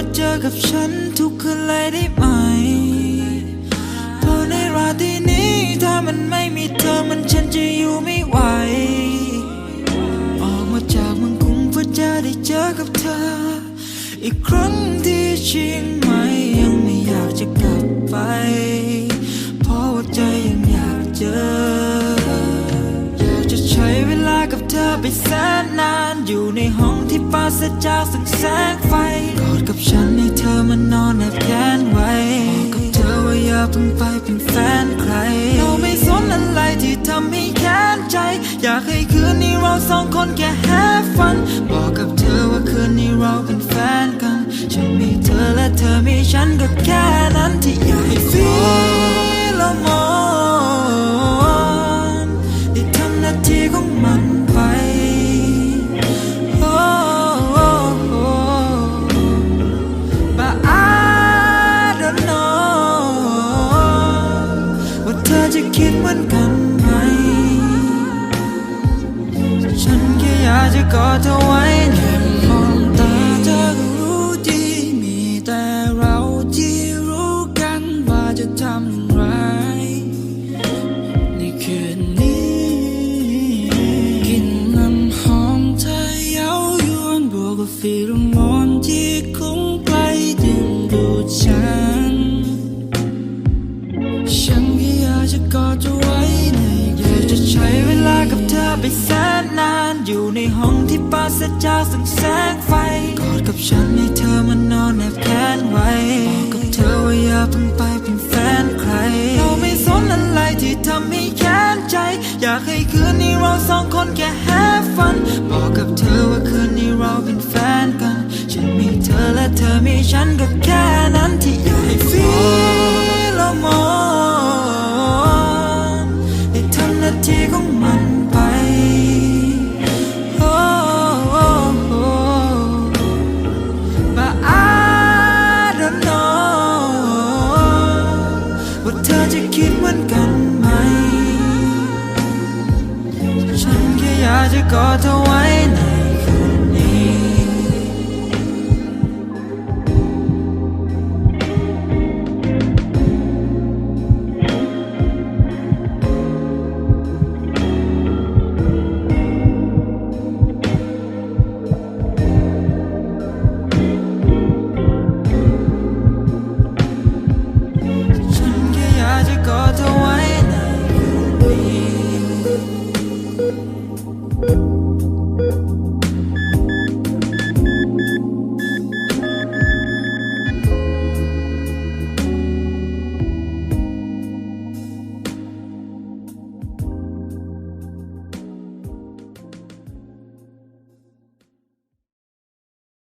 าเจอกับฉันทุกคืนเลยได้ไหมเพราะในราตรีนี้ถ้ามันไม่มีเธอมันฉันจะอยู่ไม่ไหว ออกมาจากเมืองกรุงเพื่อจะได้เจอกับเธอ อีกครั้งที่เชียงใหม่ยังไม่อยากจะกลับไปานอยู่ในห้องที่ปราศจากสังแสงไฟกอดกับฉันให้เธอมานอนแอบแขนไว้บอกกับเธอว่าอย่าเพิ่งไปเป็นแฟนใคร เราไม่สนอะไรที่ทำให้แค้นใจ อยากให้คืนนี้เราสองคนแค่ ฉันแค่อยากจะกอดเธอไว้แค่มองตาเธอก็รู้ดีมีแต่เราที่รู้กันว่าจะทำยังไรในคืนนี้กลินน้ำหอมเธอเย้ายวนบวกกับฟีโรโมนที่คุ้งไกลดึงดูดฉัน ที่ปราศจากแสงแสงไฟกอดกับฉันให้เธอมานอนแนบแขนไว้บอกกับเธอว่าอย่าเพิ่งไปเป็นแฟนใคร เราไม่สนอะไรที่ทำให้แค้นใจ อยากให้คืนนี้เราสองคนแค่ have fun บอกกับเธอว่าคืนนี้เราเป็นแฟนกัน ฉันมีเธอและเธอมีฉันก็แค่ magical the wind